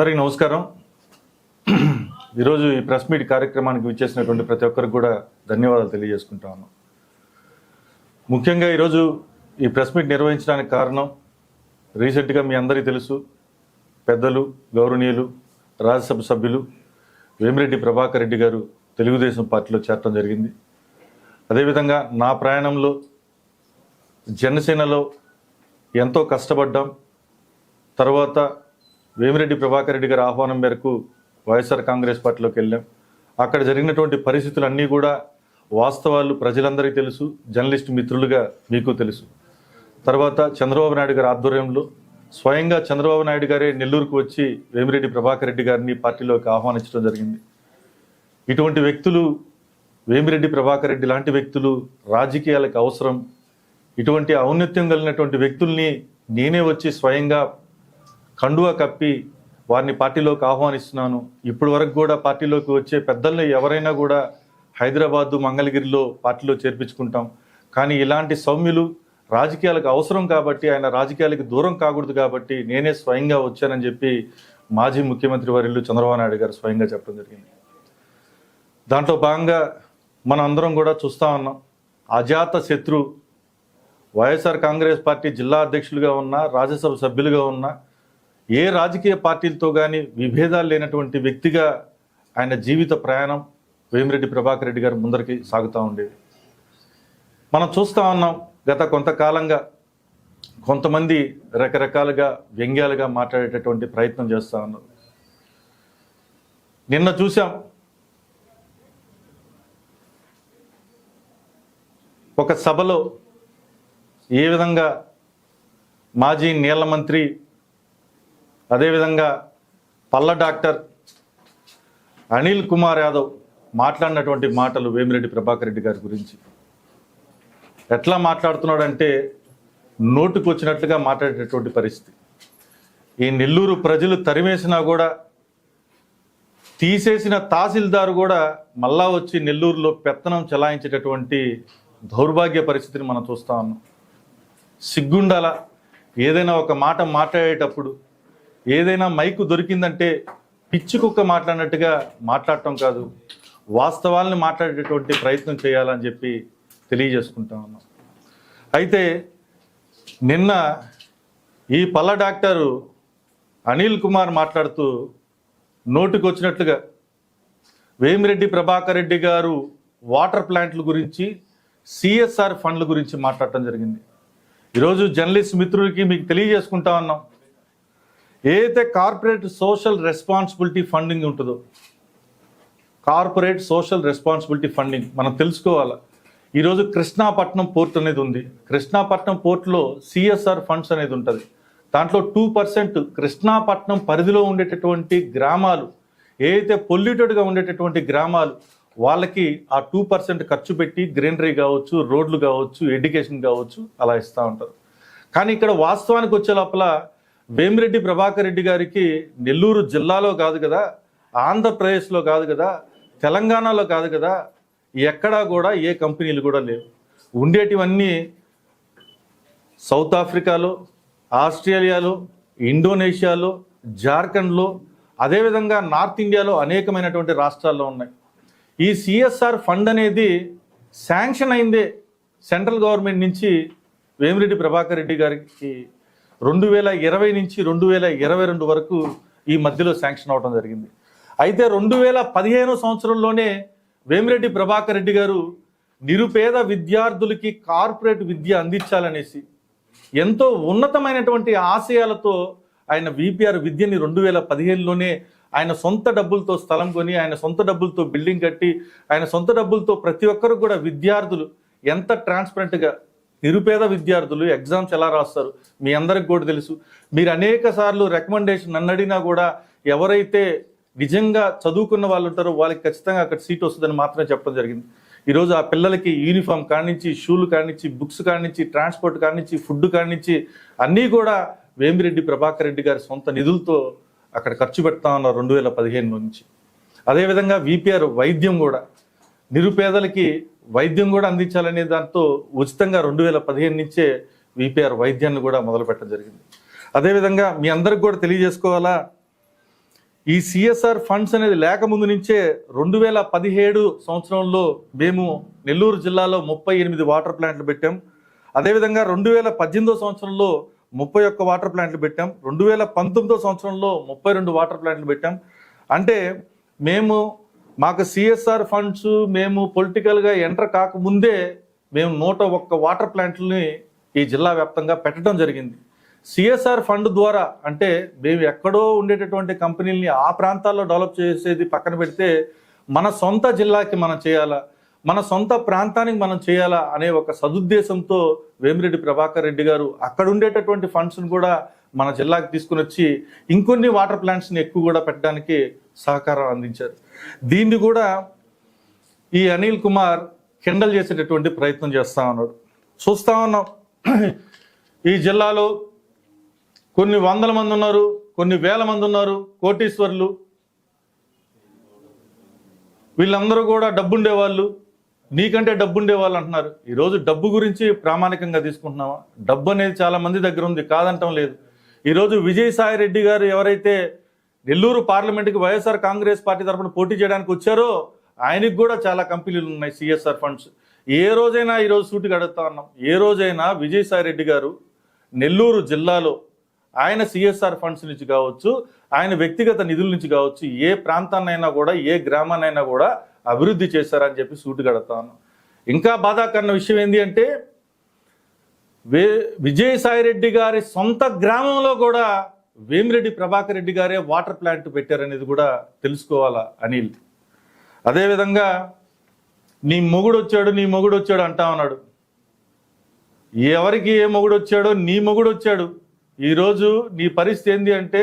అందరికీ నమస్కారం. ఈరోజు ఈ ప్రెస్ మీట్ కార్యక్రమానికి విచ్చేసినటువంటి ప్రతి ఒక్కరికి కూడా ధన్యవాదాలు తెలియజేసుకుంటాను. ముఖ్యంగా ఈరోజు ఈ ప్రెస్ మీట్ నిర్వహించడానికి కారణం రీసెంట్గా మీ అందరికీ తెలుసు పెద్దలు గౌరవనీయులు రాజ్యసభ సభ్యులు వేమిరెడ్డి ప్రభాకర్ రెడ్డి గారు తెలుగుదేశం పార్టీలో చేరటం జరిగింది. అదేవిధంగా నా ప్రయాణంలో జనసేనలో ఎంతో కష్టపడ్డాం. తర్వాత వేమిరెడ్డి ప్రభాకర్ రెడ్డి గారి ఆహ్వానం మేరకు వైఎస్ఆర్ కాంగ్రెస్ పార్టీలోకి వెళ్ళాం. అక్కడ జరిగినటువంటి పరిస్థితులన్నీ కూడా వాస్తవాలు ప్రజలందరికీ తెలుసు జర్నలిస్ట్ మిత్రులుగా మీకు తెలుసు. తర్వాత చంద్రబాబు నాయుడు గారి ఆధ్వర్యంలో స్వయంగా చంద్రబాబు నాయుడు గారే నెల్లూరుకు వచ్చి వేమిరెడ్డి ప్రభాకర్ రెడ్డి గారిని పార్టీలోకి ఆహ్వానించడం జరిగింది. ఇటువంటి వ్యక్తులు వేమిరెడ్డి ప్రభాకర్ రెడ్డి లాంటి వ్యక్తులు రాజకీయాలకు అవసరం. ఇటువంటి ఔన్నత్యం కలిగినటువంటి వ్యక్తుల్ని నేనే వచ్చి స్వయంగా కండువా కప్పి వారిని పార్టీలోకి ఆహ్వానిస్తున్నాను. ఇప్పటి వరకు కూడా పార్టీలోకి వచ్చే పెద్దల్ని ఎవరైనా కూడా హైదరాబాదు మంగళగిరిలో పార్టీలో చేర్పించుకుంటాం. కానీ ఇలాంటి సౌమ్యులు రాజకీయాలకు అవసరం కాబట్టి ఆయన రాజకీయాలకు దూరం కాకూడదు కాబట్టి నేనే స్వయంగా వచ్చానని చెప్పి మాజీ ముఖ్యమంత్రి వర్యులు చంద్రబాబు నాయుడు గారు స్వయంగా చెప్పడం జరిగింది. దాంట్లో భాగంగా మనం అందరం కూడా చూస్తా ఉన్నాం. అజాత శత్రు వైఎస్ఆర్ కాంగ్రెస్ పార్టీ జిల్లా అధ్యక్షులుగా ఉన్న రాజ్యసభ సభ్యులుగా ఉన్న ఏ రాజకీయ పార్టీలతో కానీ విభేదాలు లేనటువంటి వ్యక్తిగా ఆయన జీవిత ప్రయాణం వేమిరెడ్డి ప్రభాకర్ రెడ్డి గారు ముందరికి సాగుతూ ఉండేది. మనం చూస్తూ ఉన్నాం గత కొంతకాలంగా కొంతమంది రకరకాలుగా వ్యంగ్యాలుగా మాట్లాడేటటువంటి ప్రయత్నం చేస్తూ ఉన్నారు. నిన్న చూసాం ఒక సభలో ఏ విధంగా మాజీ నీళ్ళ మంత్రి అదేవిధంగా పల్ల డాక్టర్ అనిల్ కుమార్ యాదవ్ మాట్లాడినటువంటి మాటలు వేమిరెడ్డి ప్రభాకర్ రెడ్డి గారి గురించి. ఎట్లా మాట్లాడుతున్నాడంటే నోటుకు వచ్చినట్లుగా మాట్లాడేటటువంటి పరిస్థితి. ఈ నెల్లూరు ప్రజలు తరిమేసినా కూడా తీసేసిన తహసీల్దారు కూడా మళ్ళా వచ్చి నెల్లూరులో పెత్తనం చెలాయించేటటువంటి దౌర్భాగ్య పరిస్థితిని మనం చూస్తా ఉన్నాం. సిగ్గుండాల? ఏదైనా ఒక మాట మాట్లాడేటప్పుడు ఏదైనా మైకు దొరికిందంటే పిచ్చి కుక్క మాట్లాడినట్టుగా మాట్లాడటం కాదు వాస్తవాల్ని మాట్లాడేటటువంటి ప్రయత్నం చేయాలని చెప్పి తెలియజేసుకుంటా ఉన్నాం. అయితే నిన్న ఈ పల్ల డాక్టరు అనిల్ కుమార్ మాట్లాడుతూ నోటికి వచ్చినట్లుగా వేమిరెడ్డి ప్రభాకర్ రెడ్డి గారు వాటర్ ప్లాంట్ల గురించి సిఎస్ఆర్ ఫండ్ల గురించి మాట్లాడటం జరిగింది. ఈరోజు జర్నలిస్ట్ మిత్రులకి మీకు తెలియజేసుకుంటా ఉన్నాం. ఏదైతే కార్పొరేట్ సోషల్ రెస్పాన్సిబిలిటీ ఫండింగ్ ఉంటుందో కార్పొరేట్ సోషల్ రెస్పాన్సిబిలిటీ ఫండింగ్ మనం తెలుసుకోవాలి? ఈరోజు కృష్ణాపట్నం పోర్ట్ అనేది ఉంది. కృష్ణాపట్నం పోర్ట్లో సిఎస్ఆర్ ఫండ్స్ అనేది ఉంటుంది. దాంట్లో టూ పర్సెంట్ కృష్ణాపట్నం పరిధిలో ఉండేటటువంటి గ్రామాలు ఏదైతే పొల్యూటెడ్గా ఉండేటటువంటి గ్రామాలు వాళ్ళకి ఆ టూ పర్సెంట్ ఖర్చు పెట్టి గ్రీనరీ కావచ్చు రోడ్లు కావచ్చు ఎడ్యుకేషన్ కావచ్చు అలా ఇస్తూ ఉంటారు. కానీ ఇక్కడ వాస్తవానికి వచ్చే లోపల భీమిరెడ్డి ప్రభాకర్ రెడ్డి గారికి నెల్లూరు జిల్లాలో కాదు కదా ఆంధ్రప్రదేశ్లో కాదు కదా తెలంగాణలో కాదు కదా ఎక్కడా కూడా ఏ కంపెనీలు కూడా లేవు. ఉండేటివన్నీ సౌత్ ఆఫ్రికాలో ఆస్ట్రేలియాలో ఇండోనేషియాలో జార్ఖండ్లో అదేవిధంగా నార్త్ ఇండియాలో అనేకమైనటువంటి రాష్ట్రాల్లో ఉన్నాయి. ఈ సిఎస్ఆర్ ఫండ్ అనేది శాంక్షన్ అయిందే సెంట్రల్ గవర్నమెంట్ నుంచి వేమిరెడ్డి ప్రభాకర్ రెడ్డి గారికి రెండు వేల ఇరవై నుంచి రెండు వేల ఇరవై రెండు వరకు ఈ మధ్యలో శాంక్షన్ అవడం జరిగింది. అయితే రెండు వేల పదిహేను సంవత్సరంలోనే వేమిరెడ్డి ప్రభాకర్ రెడ్డి గారు నిరుపేద విద్యార్థులకి కార్పొరేట్ విద్య అందించాలనేసి ఎంతో ఉన్నతమైనటువంటి ఆశయాలతో ఆయన విపిఆర్ విద్యని రెండు వేల పదిహేనులోనే ఆయన సొంత డబ్బులతో స్థలం కొని ఆయన సొంత డబ్బులతో బిల్డింగ్ కట్టి ఆయన సొంత డబ్బులతో ప్రతి ఒక్కరు కూడా విద్యార్థులు ఎంత ట్రాన్స్పరెంట్గా నిరుపేద విద్యార్థులు ఎగ్జామ్స్ ఎలా రాస్తారు? మీ అందరికి కూడా తెలుసు. మీరు అనేక సార్లు రికమెండేషన్ నన్ను అడిగినా కూడా ఎవరైతే నిజంగా చదువుకున్న వాళ్ళు ఉంటారో వాళ్ళకి ఖచ్చితంగా అక్కడ సీట్ వస్తుందని మాత్రమే చెప్పడం జరిగింది. ఈరోజు ఆ పిల్లలకి యూనిఫామ్ కానించి షూలు కానించి బుక్స్ కానించి ట్రాన్స్పోర్ట్ కానించి ఫుడ్ కానించి అన్నీ కూడా వేమిరెడ్డి ప్రభాకర్ రెడ్డి గారి సొంత నిధులతో అక్కడ ఖర్చు పెడతా ఉన్నారు రెండు వేల పదిహేను నుంచి. అదేవిధంగా విపిఆర్ వైద్యం కూడా నిరుపేదలకి వైద్యం కూడా అందించాలనే దాంతో ఉచితంగా రెండు వేల పదిహేను నుంచే విపిఆర్ వైద్యాన్ని కూడా మొదలు పెట్టడం జరిగింది. అదేవిధంగా మీ అందరికి కూడా తెలియజేసుకోవాలా? ఈ సిఎస్ఆర్ ఫండ్స్ అనేది లేకముందు నుంచే రెండు వేల పదిహేడు సంవత్సరంలో మేము నెల్లూరు జిల్లాలో ముప్పై ఎనిమిది వాటర్ ప్లాంట్లు పెట్టాం. అదేవిధంగా రెండు వేల పద్దెనిమిదో సంవత్సరంలో ముప్పై ఒక్క వాటర్ ప్లాంట్లు పెట్టాం. రెండు వేల పంతొమ్మిదో సంవత్సరంలో ముప్పై రెండు వాటర్ ప్లాంట్లు పెట్టాం. అంటే మేము మాకు సిఎస్ఆర్ ఫండ్స్ మేము పొలిటికల్గా ఎంటర్ కాకముందే మేము నూట ఒక్క వాటర్ ప్లాంట్లని ఈ జిల్లా వ్యాప్తంగా పెట్టడం జరిగింది. సిఎస్ఆర్ ఫండ్ ద్వారా అంటే మేము ఎక్కడో ఉండేటటువంటి కంపెనీల్ని ఆ ప్రాంతాల్లో డెవలప్ చేసేది పక్కన పెడితే మన సొంత జిల్లాకి మనం చేయాలా మన సొంత ప్రాంతానికి మనం చేయాలా అనే ఒక సదుద్దేశంతో వేమిరెడ్డి ప్రభాకర్ రెడ్డి గారు అక్కడ ఉండేటటువంటి ఫండ్స్ని కూడా మన జిల్లాకి తీసుకుని వచ్చి ఇంకొన్ని వాటర్ ప్లాంట్స్ని ఎక్కువ కూడా పెట్టడానికి సహకారం అందించారు. దీన్ని కూడా ఈ అనిల్ కుమార్ కెండల్ చేసేటటువంటి ప్రయత్నం చేస్తా ఉన్నాడు. చూస్తా ఉన్నాం. ఈ జిల్లాలో కొన్ని వందల మంది ఉన్నారు కొన్ని వేల మంది ఉన్నారు కోటీశ్వర్లు. వీళ్ళందరూ కూడా డబ్బుండేవాళ్ళు నీకంటే డబ్బుండే వాళ్ళు అంటున్నారు. ఈరోజు డబ్బు గురించి ప్రామాణికంగా తీసుకుంటున్నావా? డబ్బు అనేది చాలా మంది దగ్గర ఉంది కాదంటం లేదు. ఈరోజు విజయసాయి రెడ్డి గారు ఎవరైతే నెల్లూరు పార్లమెంట్కి వైఎస్ఆర్ కాంగ్రెస్ పార్టీ తరఫున పోటీ చేయడానికి వచ్చారో ఆయనకు కూడా చాలా కంపెనీలు ఉన్నాయి సిఎస్ఆర్ ఫండ్స్. ఏ రోజైనా ఈరోజు సూటిగా అడుగుతా ఉన్నాం. ఏ రోజైనా విజయసాయి రెడ్డి గారు నెల్లూరు జిల్లాలో ఆయన సిఎస్ఆర్ ఫండ్స్ నుంచి కావచ్చు ఆయన వ్యక్తిగత నిధుల నుంచి కావచ్చు ఏ ప్రాంతాన్నైనా కూడా ఏ గ్రామాన్నైనా కూడా అభివృద్ధి చేశారని చెప్పి సూటిగా ఉన్నాం. ఇంకా బాధాకరణ విషయం ఏంటి అంటే వే విజయసాయి రెడ్డి గారి సొంత గ్రామంలో కూడా వేమిరెడ్డి ప్రభాకర్ రెడ్డి గారే వాటర్ ప్లాంట్ పెట్టారనేది కూడా తెలుసుకోవాలా అనిల్? అదేవిధంగా నీ మొగుడు వచ్చాడు నీ మొగుడు వచ్చాడు అంటా ఉన్నాడు. ఎవరికి ఏ మొగుడు వచ్చాడో నీ మొగుడు వచ్చాడు. ఈరోజు నీ పరిస్థితి ఏంది అంటే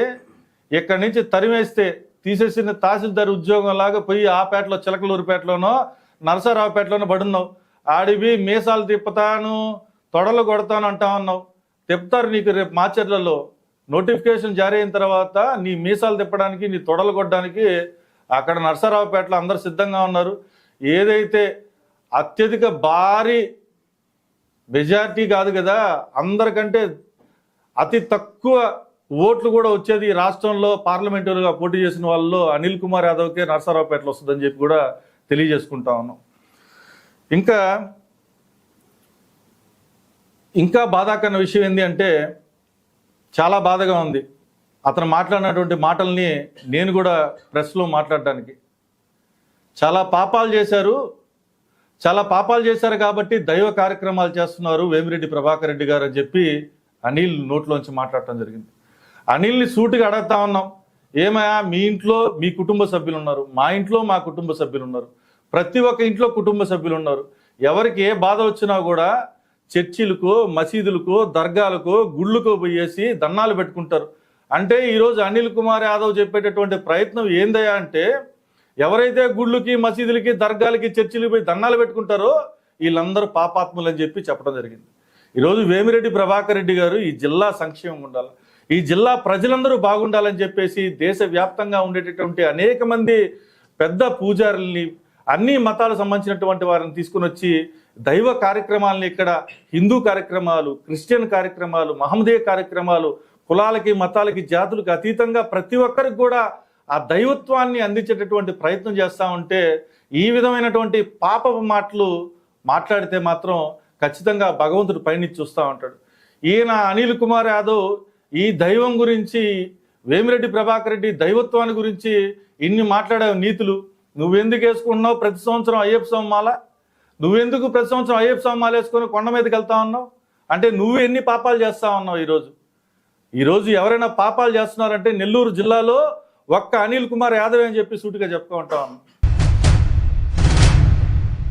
ఇక్కడి నుంచి తరిమేస్తే తీసేసిన తహసీల్దార్ ఉద్యోగం లాగా పోయి ఆ పేటలో చిలకలూరుపేటలోనో నరసరావుపేటలోనో పడున్నావు. ఆడివి మీసాలు తిప్పుతాను తొడలు కొడతాను అంటా ఉన్నావు. తిప్పుతారు నీకు రేపు మార్చర్లలో నోటిఫికేషన్ జారీ అయిన తర్వాత నీ మీసాలు తిప్పడానికి నీ తొడలు కొట్టడానికి అక్కడ నర్సరావుపేటలో అందరు సిద్ధంగా ఉన్నారు. ఏదైతే అత్యధిక భారీ మెజార్టీ కాదు కదా అందరికంటే అతి తక్కువ ఓట్లు కూడా వచ్చేది రాష్ట్రంలో పార్లమెంటరీగా పోటీ చేసిన వాళ్ళలో అనిల్ కుమార్ యాదవ్కే నర్సరావుపేటలో వస్తుందని చెప్పి కూడా తెలియజేసుకుంటా ఉన్నాం. ఇంకా ఇంకా బాధాకరణ విషయం ఏంటి అంటే చాలా బాధగా ఉంది. అతను మాట్లాడినటువంటి మాటల్ని నేను కూడా ప్రెస్లో మాట్లాడటానికి చాలా పాపాలు చేశారు. చాలా పాపాలు చేశారు కాబట్టి దైవ కార్యక్రమాలు చేస్తున్నారు వేమిరెడ్డి ప్రభాకర్ రెడ్డి గారు అని చెప్పి అనిల్ నోట్లోంచి మాట్లాడటం జరిగింది. అనిల్ని సూటిగా అడుగుతా ఉన్నాం. ఏమయ్యా మీ ఇంట్లో మీ కుటుంబ సభ్యులు ఉన్నారు మా ఇంట్లో మా కుటుంబ సభ్యులు ఉన్నారు ప్రతి ఒక్క ఇంట్లో కుటుంబ సభ్యులు ఉన్నారు ఎవరికి ఏ బాధ వచ్చినా కూడా చర్చిలకు మసీదులకు దర్గాలకు గుళ్ళకు పోయేసి దన్నాలు పెట్టుకుంటారు. అంటే ఈరోజు అనిల్ కుమార్ యాదవ్ చెప్పేటటువంటి ప్రయత్నం ఏందయ్యా అంటే ఎవరైతే గుళ్ళకి మసీదులకి దర్గాలకి చర్చిలకి పోయి దండాలు పెట్టుకుంటారో వీళ్ళందరూ పాపాత్ములు అని చెప్పి చెప్పడం జరిగింది. ఈరోజు వేమిరెడ్డి ప్రభాకర్ రెడ్డి గారు ఈ జిల్లా సంక్షేమం ఉండాలి. ఈ జిల్లా ప్రజలందరూ బాగుండాలని చెప్పేసి దేశవ్యాప్తంగా ఉండేటటువంటి అనేక మంది పెద్ద పూజారుల్ని అన్ని మతాలకు సంబంధించినటువంటి వారిని తీసుకుని వచ్చి దైవ కార్యక్రమాలను ఇక్కడ హిందూ కార్యక్రమాలు క్రిస్టియన్ కార్యక్రమాలు మహమ్మదీయ కార్యక్రమాలు కులాలకి మతాలకి జాతులకు అతీతంగా ప్రతి ఒక్కరికి కూడా ఆ దైవత్వాన్ని అందించేటటువంటి ప్రయత్నం చేస్తూ ఉంటే ఈ విధమైనటువంటి పాపపు మాటలు మాట్లాడితే మాత్రం ఖచ్చితంగా భగవంతుడు పైనుంచి చూస్తూ ఉంటాడు. ఈయన అనిల్ కుమార్ యాదవ్ ఈ దైవం గురించి వేమిరెడ్డి ప్రభాకర్ రెడ్డి దైవత్వాన్ని గురించి ఇన్ని మాట్లాడావు నీతులు నువ్వెందుకు వేసుకుంటున్నావు ప్రతి సంవత్సరం అయ్యప్ప స్వామి మాల? నువ్వెందుకు ప్రతి సంవత్సరం అయ్యప్ప స్వామి మాలేసుకొని కొండ మీదకి వెళ్తా ఉన్నావు? అంటే నువ్వు ఎన్ని పాపాలు చేస్తా ఉన్నావు ఈరోజు? ఈరోజు ఎవరైనా పాపాలు చేస్తున్నారంటే నెల్లూరు జిల్లాలో ఒక్క అనిల్ కుమార్ యాదవ్ అని చెప్పి సూటిగా చెప్పుకుంటా ఉన్నాం.